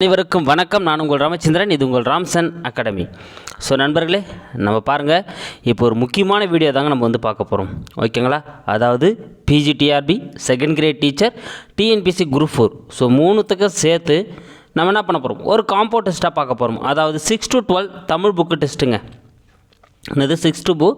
அனைவருக்கும் வணக்கம். நான் உங்கள் ராமச்சந்திரன் இது உங்கள் ராம்சன் அகாடமி. ஸோ நண்பர்களே நம்ம பாருங்கள் இப்போ ஒரு முக்கியமான வீடியோ தாங்க நம்ம வந்து பார்க்க போகிறோம் ஓகேங்களா அதாவது PGTRB second grade teacher TNPSC group four so மூணுத்துக்கும் சேர்த்து நம்ம என்ன பண்ண போகிறோம் ஒரு காம்போ டெஸ்ட்டாக பார்க்க போகிறோம் அதாவது six to twelve Tamil book டெஸ்ட்டுங்க இது சிக்ஸ் டு பு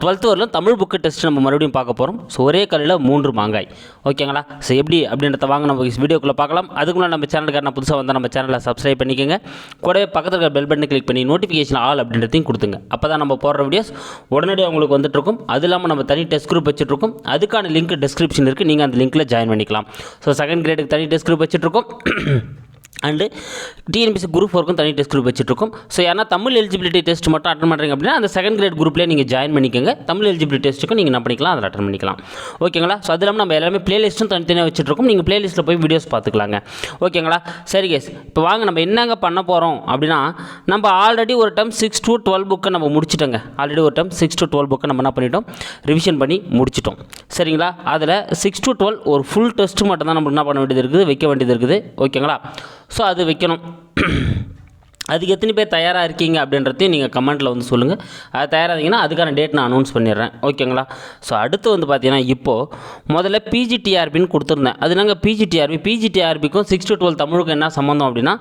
டுவெல்த்து வரலும் தமிழ் புக்கு டெஸ்ட் நம்ம மறுபடியும் பார்க்க போகிறோம் ஸோ ஒரே கல்லில் மூன்று மாங்காய். ஓகேங்களா ஸோ எப்படி அப்படின்றத வாங்க நம்ம வீடியோக்குள்ளே பார்க்கலாம். அதுக்குள்ளே நம்ம சேனலுக்கான புதுசாக வந்தால் நம்ம சேனலை சப்ஸ்கிரைப் பண்ணிக்கோங்க. கூடவே பக்கத்தில் இருக்கிற பெல் பட்டனை கிளிக் பண்ணி நோட்டிஃபிகேஷன் ஆல் அப்படின்றதையும் கொடுத்துங்க. அப்போ தான் நம்ம போடுற வீடியோஸ் உடனடியாக உங்களுக்கு வந்துட்டுருக்கும் அது இல்லாமல் நம்ம தனி டெஸ்ட் குரூப் வச்சுட்ருக்கோம் அதுக்கான லிங்க் டிஸ்கிரிப்ஷன் இருக்குது நீங்கள் அந்த லிங்க்கில் ஜாயின் பண்ணிக்கலாம். ஸோ செகண்ட் கிரேடுக்கு தனி டெஸ்ட் குரூப் வச்சுட்ருக்கோம் அண்டு டிஎன்பிசி குரூப் ஒர்க்கும் தனி டெஸ்ட் குரூப் வச்சுட்ருக்கோம். ஸோ யாரா தமிழ் எலிஜிபிலிட்டி டெஸ்ட் மட்டும் அட்டன் பண்ணுறீங்க அப்படின்னா அந்த செகண்ட் கிரேட் குரூப்லேயே நீங்கள் ஜாயின் பண்ணிக்கோங்க. தமிழ் எலிஜிபிலிட்டி டெஸ்ட்டுக்கும் நீங்கள் என்ன பண்ணிக்கலாம் அதில் அட்டன் பண்ணிக்கலாம். ஓகேங்களா ஸோ அது இல்லாமல் நம்ம எல்லாமே பிளேலிஸ்ட்டும் தனித்தனியாக வச்சுட்ருக்கோம். நீங்கள் பிளேலிஸ்ட்டில் போய் வீடியோஸ் பார்த்துக்கலாங்க ஓகேங்களா சரி கேஸ் இப்போ வாங்க நம்ம என்னங்க பண்ண போகிறோம் அப்படின்னா நம்ம ஆல்ரெடி ஒரு டைம் சிக்ஸ் டு டுவெல் புக்கை நம்ம முடிச்சிட்டோங்க. ஆல்ரெடி ஒரு டைம் சிக்ஸ் டு டுவெல் புக்கை நம்ம என்ன பண்ணிட்டோம்? ரிவிஷன் பண்ணி முடிச்சிட்டோம். சரிங்களா? அதில் சிக்ஸ் டு டுவெல் ஒரு ஃபுல் டெஸ்ட்டு மட்டும் தான் நம்ம என்ன பண்ண வேண்டியது இருக்குது வைக்க வேண்டியது இருக்குது. ஓகேங்களா ஸோ அது வைக்கணும். அதுக்கு எத்தனை பேர் தயாராக இருக்கீங்க அப்படின்றதையும் நீங்கள் கமெண்ட்டில் வந்து சொல்லுங்கள் அது தயாராகிங்கன்னா அதுக்கான டேட் நான் அனௌன்ஸ் பண்ணிடுறேன். ஓகேங்களா ஸோ அடுத்து வந்து பார்த்தீங்கன்னா இப்போது முதல்ல பிஜிடிஆர்பின்னு கொடுத்துருந்தேன். அது நாங்கள் பிஜிடிஆர்பி பிஜிடிஆர்பிக்கும் சிக்ஸ் டு டுவெல் தமிழுக்கும் என்ன சம்மந்தம் அப்படின்னா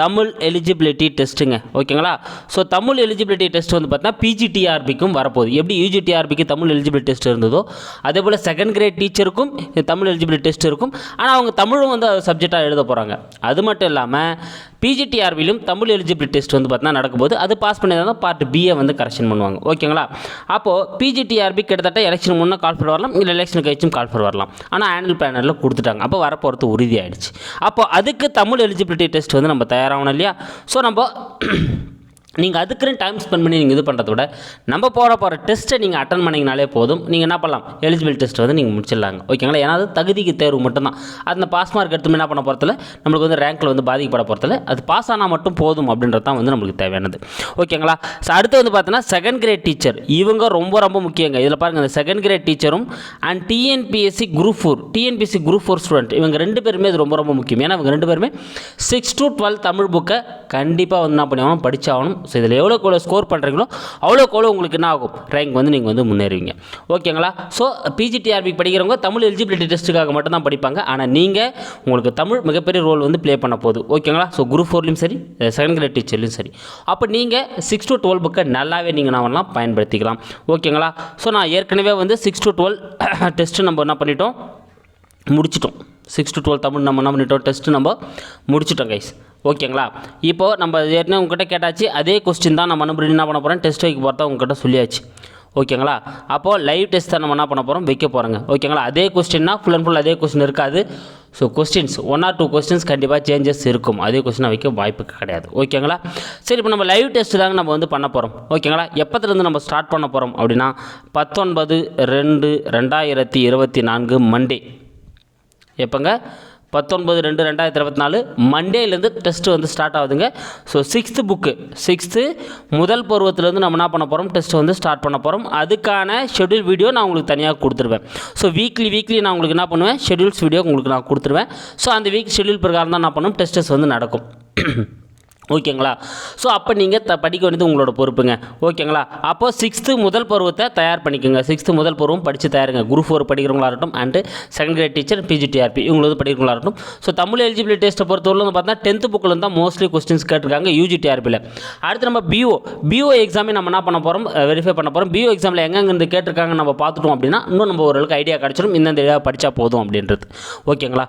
தமிழ் எலிஜிபிலிட்டி டெஸ்ட்டுங்க ஓகேங்களா ஸோ தமிழ் எலிஜிபிலிட்டி டெஸ்ட் வந்து பார்த்தீங்கன்னா பிஜிடிஆர்பிக்கும் வரப்போகுது. எப்படி யூஜிடிஆர்பிக்கு தமிழ் எலிஜிபிலிட்டி டெஸ்ட் இருந்ததோ அதே போல் செகண்ட் கிரேட் டீச்சருக்கும் தமிழ் எலிஜிபிலிட்டி டெஸ்ட் இருக்கும். ஆனால் அவங்க தமிழும் வந்து சப்ஜெக்டாக எழுத போகிறாங்க அது மட்டும் இல்லாமல் பிஜிடிஆர்பிலும் தமிழ் எலிஜிபிலிட்டி டெஸ்ட் வந்து பார்த்தீங்கன்னா நடக்கும்போது அது பாஸ் பண்ணியிருந்தாலும் பார்ட் பிஏ வந்து கரெக்ஷன் பண்ணுவாங்க. ஓகேங்களா? அப்போது பிஜிடிஆர்பி கிட்டத்தட்ட எலெக்ஷன் முன்னே கால் ஃபர் வரலாம் இல்லை எலெக்ஷன் கழிச்சும் கால் ஃபர் வரலாம். ஆனால் ஆனுவல் பேனலில் கொடுத்துட்டாங்க. அப்போ வரப்போகிறது உறுதியாயிடுச்சு. அப்போ அதுக்கு தமிழ் எலிஜிபிலிட்டி டெஸ்ட் வந்து நம்ம தயாராகணும் இல்லையா? ஸோ நம்ம நீங்கள் அதுக்குன்னு டைம் ஸ்பெண்ட் பண்ணி நீங்கள் இது பண்ணுறத விட நம்ம போகிற போகிற டெஸ்ட்டை நீங்கள் அட்டன் பண்ணிங்கனாலே போதும். நீங்கள் என்ன பண்ணலாம்? எலிஜிபிள் டெஸ்ட் வந்து நீங்கள் முடிச்சிடலாங்க. ஓகேங்களா ஏன்னா அது தகுதிக்கு தேர்வு மட்டும்தான். அந்த பாஸ் மார்க் எடுத்து என்ன பண்ண போகிறதில்ல நம்மளுக்கு வந்து ரேங்க்கில் வந்து பாதிக்கப்பட போகிறதில்ல அது பாஸ் ஆனால் மட்டும் போதும் அப்படின்றது தான் வந்து நம்மளுக்கு தேவையானது. ஓகேங்களா ஸோ அடுத்து வந்து பார்த்தீங்கன்னா செகண்ட் கிரேட் டீச்சர் இவங்க ரொம்ப ரொம்ப முக்கியங்க. இதில் பாருங்கள் இந்த second grade டீச்சரும் and TNPSC group four TNPSC group four student இவங்க ரெண்டு பேருமே இது ரொம்ப ரொம்ப முக்கியம். ஏன்னா இவங்க ரெண்டு பேருமே சிக்ஸ் டு டுவெல் தமிழ் புக்கை கண்டிப்பாக வந்து என்ன பண்ணுவாங்க ஸோ இதில் எவ்வளோக்கு எவ்வளோ ஸ்கோர் பண்ணுறீங்களோ அவ்வளோக்கு எவ்வளோ உங்களுக்கு என்ன ஆகும்? ரேங்க் வந்து நீங்கள் வந்து முன்னேறுவீங்க. ஓகேங்களா? ஸோ பிஜிடிஆர்பி படிக்கிறவங்க தமிழ் எலிஜிபிலிட்டி டெஸ்ட்டுக்காக மட்டும் தான் படிப்பாங்க. ஆனால் நீங்கள் உங்களுக்கு தமிழ் மிகப்பெரிய ரோல் வந்து ப்ளே பண்ண போகுது. ஓகேங்களா? ஸோ குரூப் ஃபோர்லையும் சரி செகண்ட் கிரேட் டீச்சர்லையும் சரி. அப்போ நீங்கள் சிக்ஸ் டு டுவெல் புக்கை நல்லாவே நீங்கள் நான் வரலாம் பயன்படுத்திக்கலாம். ஓகேங்களா? ஸோ நான் ஏற்கனவே வந்து சிக்ஸ் டு டுவெல் டெஸ்ட்டு நம்ம என்ன பண்ணிட்டோம்? முடிச்சிட்டோம். சிக்ஸ் டு டுவெல் தமிழ் நம்ம என்ன பண்ணிட்டோம்? டெஸ்ட்டு நம்ம முடிச்சிட்டோம் கைஸ் ஓகேங்களா? இப்போது நம்ம ஏற்கனவே உங்ககிட்ட கேட்டாச்சு அதே கொஸ்டின் தான் நம்ம மறுபடியும் என்ன பண்ண போகிறோம் டெஸ்ட் வைக்க போகிறதா உங்ககிட்ட சொல்லியாச்சு. ஓகேங்களா? அப்போது லைவ் டெஸ்ட் தான் நம்ம என்ன பண்ண போகிறோம் வைக்க போகிறோங்க ஓகேங்களா? அதே கொஸ்டின்னா ஃபுல் அண்ட் ஃபுல் அதே கொஸ்டின் இருக்காது. So questions one or two questions கண்டிப்பாக சேஞ்சஸ் இருக்கும். அதே கொஸ்டினாக வைக்க வாய்ப்பு கிடையாது. ஓகேங்களா? சரி இப்போ நம்ம லைவ் டெஸ்ட் தாங்க நம்ம வந்து பண்ண போகிறோம் ஓகேங்களா? எப்போத்துலேருந்து நம்ம ஸ்டார்ட் பண்ண போகிறோம் அப்படின்னா பத்தொன்பது ரெண்டு ரெண்டாயிரத்தி இருபத்தி நான்கு மண்டே எப்போங்க? பத்தொன்பது ரெண்டு ரெண்டாயிரத்தி இருபத்தி நாலு மண்டேலேருந்து டெஸ்ட்டு வந்து ஸ்டார்ட் ஆகுதுங்க. ஸோ சிக்ஸ்த்து புக்கு சிக்ஸ்த்து முதல் பருவத்திலேருந்து நம்ம என்ன பண்ண போகிறோம் டெஸ்ட் வந்து ஸ்டார்ட் பண்ண போகிறோம் அதுக்கான ஷெடியூல் வீடியோ நான் உங்களுக்கு தனியாக கொடுத்துருவேன். ஸோ வீக்லி வீக்லி நான் உங்களுக்கு என்ன பண்ணுவேன்? ஷெடியூல்ஸ் வீடியோ உங்களுக்கு நான் கொடுத்துருவேன். ஸோ அந்த வீக் ஷெடியூல் பிரகாரம் தான் என்ன பண்ணும்? டெஸ்டஸ் வந்து நடக்கும். ஓகேங்களா? ஸோ அப்போ நீங்கள் த படிக்க வேண்டியது உங்களோட பொறுப்புங்க. ஓகேங்களா? அப்போது சிக்ஸ்த்து முதல் பருவத்தை தயார் பண்ணிக்கோங்க. சிக்ஸ்த்து முதல் பருவம் படித்து தயாருங்க. குரூப் ஃபோர் படிக்கிறவங்களா இருக்கட்டும் and second grade teacher PGTRB இவங்களுக்கு படிக்கிறவங்களா இருக்கட்டும். ஸோ தமிழ் எலிஜிபிலிட்டி டெஸ்ட்டை பொறுத்தவரை வந்து பார்த்தா டென்த்து புக்கில் தான் மோஸ்ட்லி கொஸ்டின்ஸ் கேட்டிருக்காங்க யூஜிடிஆர்பியில் அடுத்து நம்ம பிஓ பிஓ எக்ஸாமே நம்ம என்ன பண்ண போகிறோம் வெரிஃபை பண்ண போகிறோம் பிஓ எக்ஸாமில் எங்கெங்கிருந்து கேட்டிருக்காங்க நம்ம பார்த்துட்டோம் அப்படின்னா இன்னும் நம்ம ஓரளவுக்கு ஐடியா கிடச்சிடும். இந்தந்த ஏரியா படித்தா போதும் அப்படின்றது. ஓகேங்களா?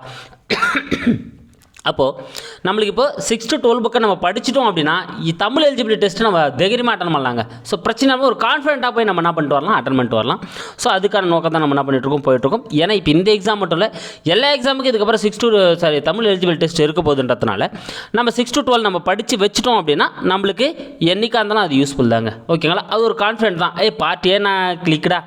அப்போது நம்மளுக்கு இப்போ சிக்ஸ் டு டுவெல் புக்கை நம்ம படிச்சிட்டோம் அப்படின்னா தமிழ் எலிஜிபிலிட்டி டெஸ்ட்டு நம்ம தைரியமாக அட்டன் பண்ணலாங்க. ஸோ பிரச்சனை இல்லாமல் ஒரு கான்ஃபிடென்ட்டாக போய் நம்ம என்ன பண்ணிட்டு வரலாம்? அட்டன் பண்ணிட்டு வரலாம். ஸோ அதுக்கான நோக்கம் தான் நம்ம என்ன பண்ணிட்டு இருக்கோம்? போயிட்டு இருக்கோம். ஏன்னா இப்போ இந்த எக்ஸாம் மட்டும் இல்லை எல்லா எக்ஸாமுக்கும் இதுக்கப்புறம் six to sorry Tamil eligible test இருக்க போகுதுன்றதுனால நம்ம சிக்ஸ் டு டுவெல் நம்ம படித்து வச்சிட்டோம் அப்படின்னா நம்மளுக்கு என்றைக்காக இருந்தாலும் அது யூஸ்ஃபுல் தாங்க. ஓகேங்களா அது ஒரு கான்ஃபிடென்ட் தான். ஏய் பார்ட் ஏ நான் கிளிக்கடா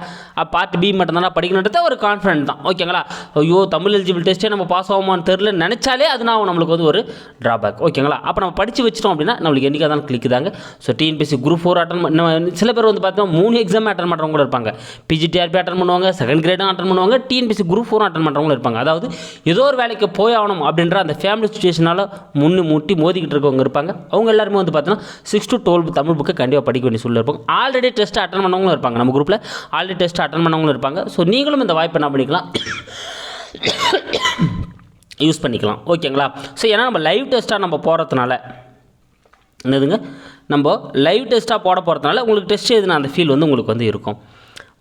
பார்ட் பி மட்டும் தான் படிக்கணுன்றது ஒரு கான்ஃபிடென்ட் தான். ஓகேங்களா ஐயோ தமிழ் எலிஜிபிள் டெஸ்ட்டே நம்ம பாஸ் ஆகுமான்னு தெரில நினச்சாலே அது நான் அதுவும் நம்மளுக்கு வந்து ஒரு ட்ராபேக் ஓகேங்களா அப்போ நம்ம படித்து வச்சிட்டோம் அப்படின்னா நம்மளுக்கு என்றைக்காக தான் கிளிக் தாங்க. So TNPSC group four attend சில பேர் வந்து பார்த்தீங்கன்னா மூணு எக்ஸாம் அட்டன் பண்ணுறவங்க கூட இருப்பாங்க பிஜிடிஆர்பி அட்டன் பண்ணுவாங்க செகண்ட் கிரேடும் அட்டன் பண்ணுவாங்க டிஎன்பிசி குரூப் ஃபோரும் அட்டன் பண்ணுறவங்களும் இருப்பாங்க. அதாவது ஏதோ ஒரு வேலைக்கு போய் ஆகணும் அப்படின்ற அந்த ஃபேமிலி சுச்சுவேஷனால் முன்னு முட்டி மோதிக்கிட்டு இருக்கவங்க இருப்பாங்க. அவங்க எல்லாருமே வந்து பார்த்தீங்கன்னா சிக்ஸ் டு டுவெல் தமிழ் புக்கை கண்டிப்பாக படிக்க வேண்டிய சூழல் இருப்பாங்க ஆல்ரெடி டெஸ்ட் அட்டன் பண்ணவங்களும் இருப்பாங்க நம்ம குரூப்பில் ஆல்ரெடி டெஸ்ட் அட்டன் பண்ணவங்களும் இருப்பாங்க. ஸோ நீங்களும் இந்த வாய்ப்பை என்ன பண்ணிக்கலாம்? யூஸ் பண்ணிக்கலாம். ஓகேங்களா ஸோ ஏன்னா நம்ம லைவ் டெஸ்ட்டாக நம்ம போகிறதுனால என்னதுங்க? நம்ம லைவ் டெஸ்ட்டாக போட போகிறதுனால உங்களுக்கு டெஸ்ட் எழுதின அந்த ஃபீல் வந்து உங்களுக்கு வந்து இருக்கும்.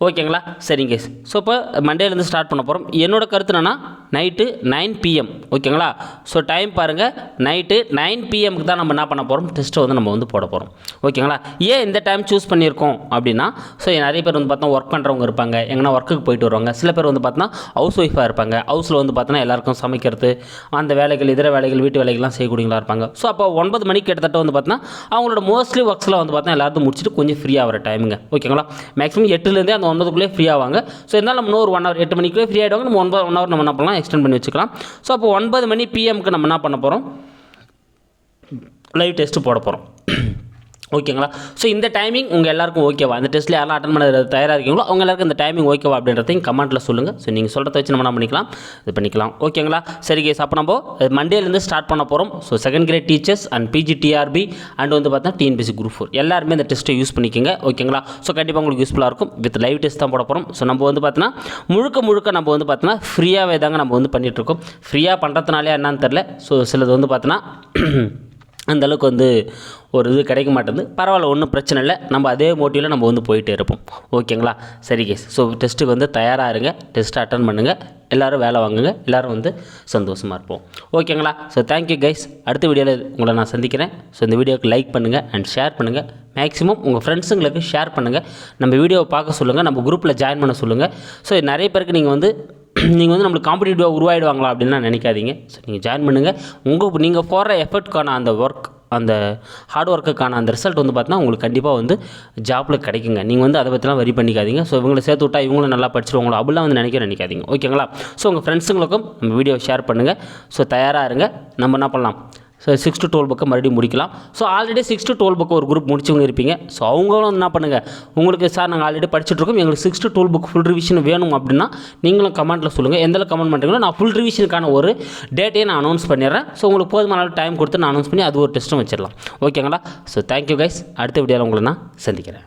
ஓகேங்களா? சரிங்க. ஸோ இப்போ மண்டேலேருந்து ஸ்டார்ட் பண்ண போகிறோம் என்னோடய கருத்து என்னன்னா நைட்டு நைன் பிஎம் ஓகேங்களா? ஸோ டைம் பாருங்கள் நைட்டு நைன் பிஎம்க்கு தான் நம்ம என்ன பண்ண போகிறோம் டெஸ்ட்டை வந்து நம்ம வந்து போட போகிறோம் ஓகேங்களா? ஏன் இந்த டைம் சூஸ் பண்ணியிருக்கோம் அப்படின்னா ஸோ நிறைய பேர் வந்து பார்த்தா ஒர்க் பண்ணுறவங்க இருப்பாங்க. எங்கன்னா ஒர்க்குக்கு போயிட்டு வருவாங்க. சில பேர் வந்து பார்த்தோன்னா ஹவுஸ் ஒய்ஃபாக இருப்பாங்க ஹவுஸில் வந்து பார்த்தோன்னா எல்லாருக்கும் சமைக்கிறது அந்த வேலைகள் இதர வேலைகள் வீட்டு வேலைகள்லாம் செய்யக்கூடியவங்களா இருப்பாங்க. ஸோ அப்போ ஒன்பது மணிக்கு கிட்டத்தட்ட வந்து பார்த்தோன்னா அவங்களோட மோஸ்ட்லி ஒர்க்ஸ்லாம் வந்து பார்த்தா எல்லாத்தையும் முடிச்சுட்டு கொஞ்சம் ஃப்ரீ ஆகிற டைமுங்க ஓகேங்களா? மேக்ஸிமம் எட்டுலேருந்தே அந்த ஒன்பதுக்குள்ளே ஃப்ரீ ஆவாங்க. ஸோ இருந்தாலும் நம்ம இன்னும் ஒரு ஒன் ஹவர் எட்டு மணிக்குள்ளே ஃப்ரீ ஆகிடுவாங்க நம்ம ஒன்பது ஒன் ஹவர் நம்ம என்ன பண்ணலாம்? எக்ஸ்டெண்ட் பண்ணி வச்சுக்கலாம். ஸோ அப்போ ஒன்பது மணி பிஎம்க்கு நம்ம என்ன பண்ண போகிறோம் லைவ் டெஸ்ட்டு போட போகிறோம் ஓகேங்களா? ஸோ இந்த டைமிங் உங்கள் எல்லாருக்கும் ஓகேவா இந்த டெஸ்ட்டில் யாரெல்லாம் அட்டன் பண்ண தயாராக இருக்கீங்களோ அவங்க எல்லாருக்கும் இந்த டைமிங் ஓகேவா அப்படின்றதையும் கமெண்ட்டில் சொல்லுங்கள் ஸோ நீங்கள் சொல்கிறத வச்சு நம்ம என்ன பண்ணிக்கலாம்? இது பண்ணிக்கலாம். ஓகேங்களா? சரி கேஸ் அப்போ நம்ம மண்டேலேருந்து ஸ்டார்ட் பண்ண போகிறோம் so second grade teachers and PGTRB and வந்து பார்த்தா டிஎன்பிசி குரூப் ஃபோர் எல்லாருமே இந்த டெஸ்ட்டை யூஸ் பண்ணிக்கோங்க. ஓகேங்களா? ஸோ கண்டிப்பாக உங்களுக்கு யூஸ்ஃபுல்லாக இருக்கும். வித் லைவ் டெஸ்ட் தான் போட போகிறோம் ஸோ நம்ம வந்து பார்த்தோன்னா முழுக்க முழுக்க நம்ம வந்து பார்த்தீங்கன்னா ஃப்ரீயாகவே தாங்க நம்ம வந்து பண்ணிகிட்ருக்கோம் ஃப்ரீயாக பண்ணுறதுனாலே என்னன்னு தெரில ஸோ சிலது வந்து பார்த்தோன்னா அந்தளவுக்கு வந்து ஒரு இது கிடைக்க மாட்டேங்குது. பரவாயில்ல ஒன்றும் பிரச்சனை இல்லை. நம்ம அதே மோட்டிவில் நம்ம வந்து போயிட்டே இருப்போம். ஓகேங்களா? சரி கேஸ் ஸோ டெஸ்ட்டுக்கு வந்து தயாராக இருங்க. டெஸ்ட்டை அட்டன் பண்ணுங்கள் எல்லோரும் வேலை வாங்குங்க. எல்லோரும் வந்து சந்தோஷமாக இருப்போம். ஓகேங்களா? ஸோ தேங்க்யூ கைஸ் அடுத்த வீடியோவில் உங்களை நான் சந்திக்கிறேன். ஸோ இந்த வீடியோக்கு லைக் பண்ணுங்கள் அண்ட் ஷேர் பண்ணுங்கள் மேக்ஸிமம் உங்கள் ஃப்ரெண்ட்ஸுங்களுக்கு ஷேர் பண்ணுங்கள் நம்ம வீடியோவை பார்க்க சொல்லுங்கள் நம்ம குரூப்பில் ஜாயின் பண்ண சொல்லுங்கள் ஸோ நிறைய பேருக்கு நீங்கள் வந்து நீங்கள் வந்து நம்மளுக்கு காம்படிட்டிவாக உருவாயிடுவாங்களா அப்படின்லாம் நினைக்காதீங்க. ஸோ நீங்கள் ஜாயின் பண்ணுங்கள் உங்கள் நீங்கள் போடுற எஃபர்ட்க்கான அந்த ஒர்க் அந்த ஹார்ட் ஒர்க்குக்கான அந்த ரிசல்ட் வந்து பார்த்தீங்கன்னா உங்களுக்கு கண்டிப்பாக வந்து ஜாப்பில் கிடைக்குங்க. நீங்கள் வந்து அதை பற்றிலாம் வரி பண்ணிக்காதீங்க. ஸோ இவங்களை சேர்த்து விட்டா இவங்களும் நல்லா படிச்சிருவாங்களோ அப்படிலாம் வந்து நினைக்க நினைக்காதீங்க. ஓகேங்களா ஸோ உங்கள் ஃப்ரெண்ட்ஸுங்களுக்கும் நம்ம வீடியோ ஷேர் பண்ணுங்கள் ஸோ தயாராக இருங்க. நம்ம என்ன பண்ணலாம்? ஸோ சிக்ஸ் டு டுவெல் பக்கம் மறுபடியும் முடிக்கலாம். So already six to twelve பக்கம் ஒரு குரூப் முடிச்சவங்க இருப்பீங்க. ஸோ அவங்களும் என்ன பண்ணுங்கள் உங்களுக்கு சார் நாங்கள் ஆல்ரெடி படிச்சுட்ருக்கோம் எங்களுக்கு six to twelve book full revision வேணும் அப்படின்னா நீங்களும் கமெண்ட்டில் சொல்லுங்கள் எந்த கமெண்ட் பண்ணுறீங்களோ நான் ஃபுல் ரிவிஷனுக்கான ஒரு டேட்டையே நான் அனௌன்ஸ் பண்ணிடுறேன். ஸோ உங்களுக்கு போதுமான டைம் கொடுத்து நான் அனௌன்ஸ் பண்ணி அது ஒரு டெஸ்ட்டும் வச்சிடலாம். ஓகேங்களா ஸோ தேங்க்யூ கைஸ் அடுத்த வீடியோவில் உங்களை நான் சந்திக்கிறேன்.